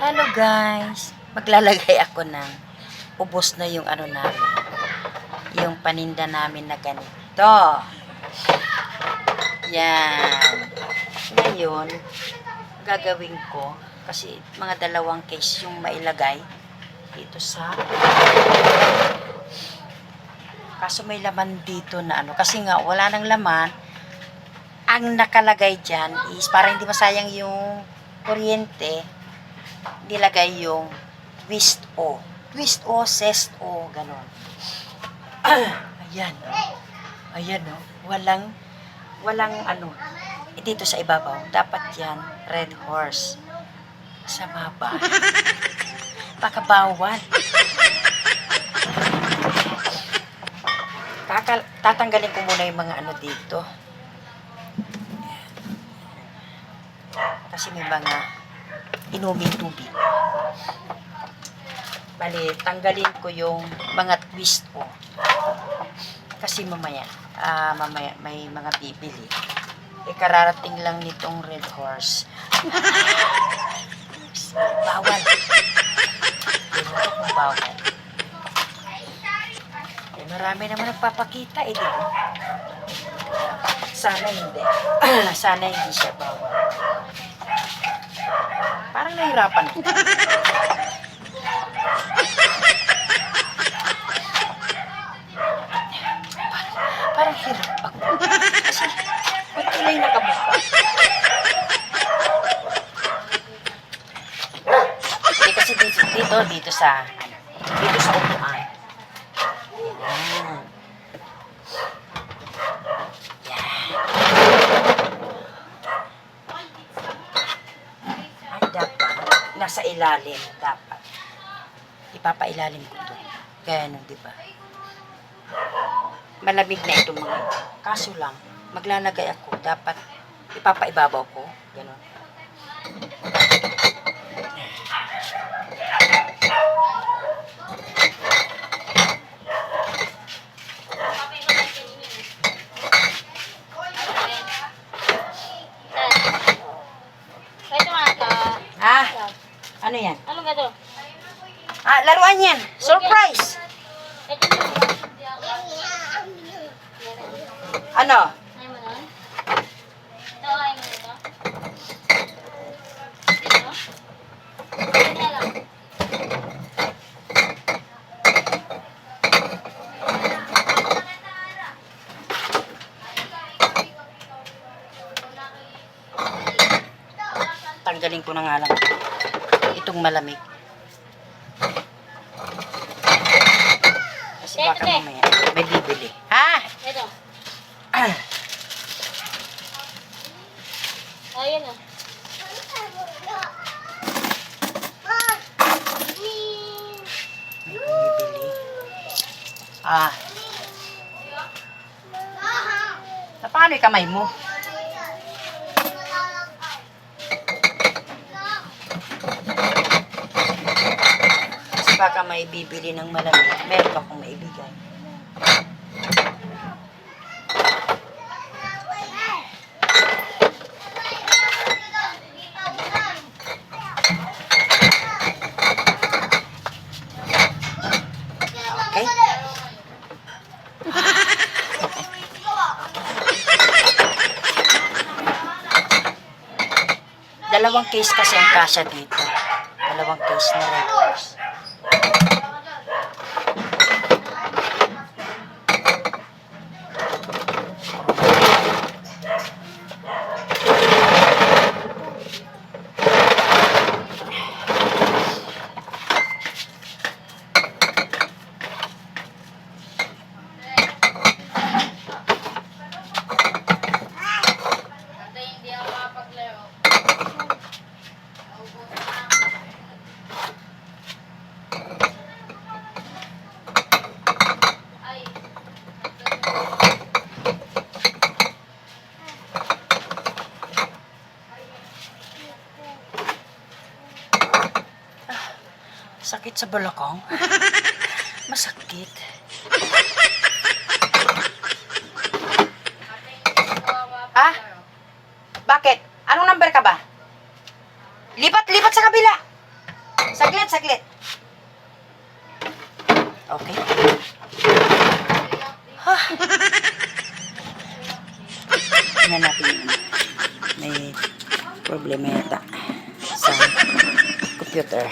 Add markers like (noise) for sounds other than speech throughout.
Hello guys! Maglalagay ako ng ubos na yung ano namin. Yung paninda namin na ganito. Yan. Ngayon, gagawin ko kasi mga dalawang case yung mailagay dito sa kaso may laman dito na ano kasi nga wala nang laman ang nakalagay dyan is para hindi masayang yung kuryente nilagay yung twist o. Twist o, zest o, ganon. (clears throat) ayan, oh. Ayan, oh. Walang, walang ano, eh, dito sa ibabaw. Dapat yan, red horse. Sa baba. (laughs) Baka bawal. Kakal tatanggalin ko muna yung mga ano dito. Kasi may mga inuming tubig. Bali, tanggalin ko yung mga twist ko. Kasi mamaya, ah, mamaya may mga bibili. E kararating lang nitong red horse. (laughs) bawal. Tinutok kung bawal. Eh, marami naman nagpapakita eh, di ba? Sana hindi. (clears throat) Sana hindi siya bawal. Parang nahirapan ko. Parang, hirap ako. Kasi, ba't ilay nakabuka? Hindi kasi dito, dito, dito sa, ano, dito sa upuan. Yan. Ay, dapat. Nasa ilalim, dapat. Ipapailalim ko to. Kaya nun, di ba? Malamig na itong mga. Kaso lang, maglalagay ako. Dapat ipapaibabaw ko. Ganon. Ito nga ito. Ah, ano yan? Ano ba ito? Ah, laruan yan. Surprise! Ano? Tanggalin ko na nga lang. Itong malamig. Kasi baka mamaya may bibili. Ha? Ito. (clears throat) Ah, may bumibili. Ah. Na paano yung kamay mo? Baka may bibili ng malamig. Meron akong maibigay. Dalawang case kasi ang kasya dito. Dalawang case na red. Sakit sa balakang. (laughs) Masakit. Ah? Bakit? Anong number ka ba? Lipat, lipat sa kabila. Saglit, saglit. Okay. Ha. Tingnan natin yun. May problema yata sa computer.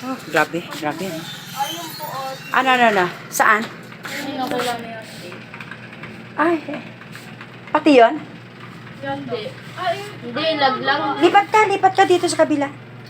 Oh, grabe, grabe. ano. Ayun po. Ano, ano, ano? Saan? Ay, pati yon. Hindi. Hindi, lag lang. Lipat ka, lipat ka dito sa kabila.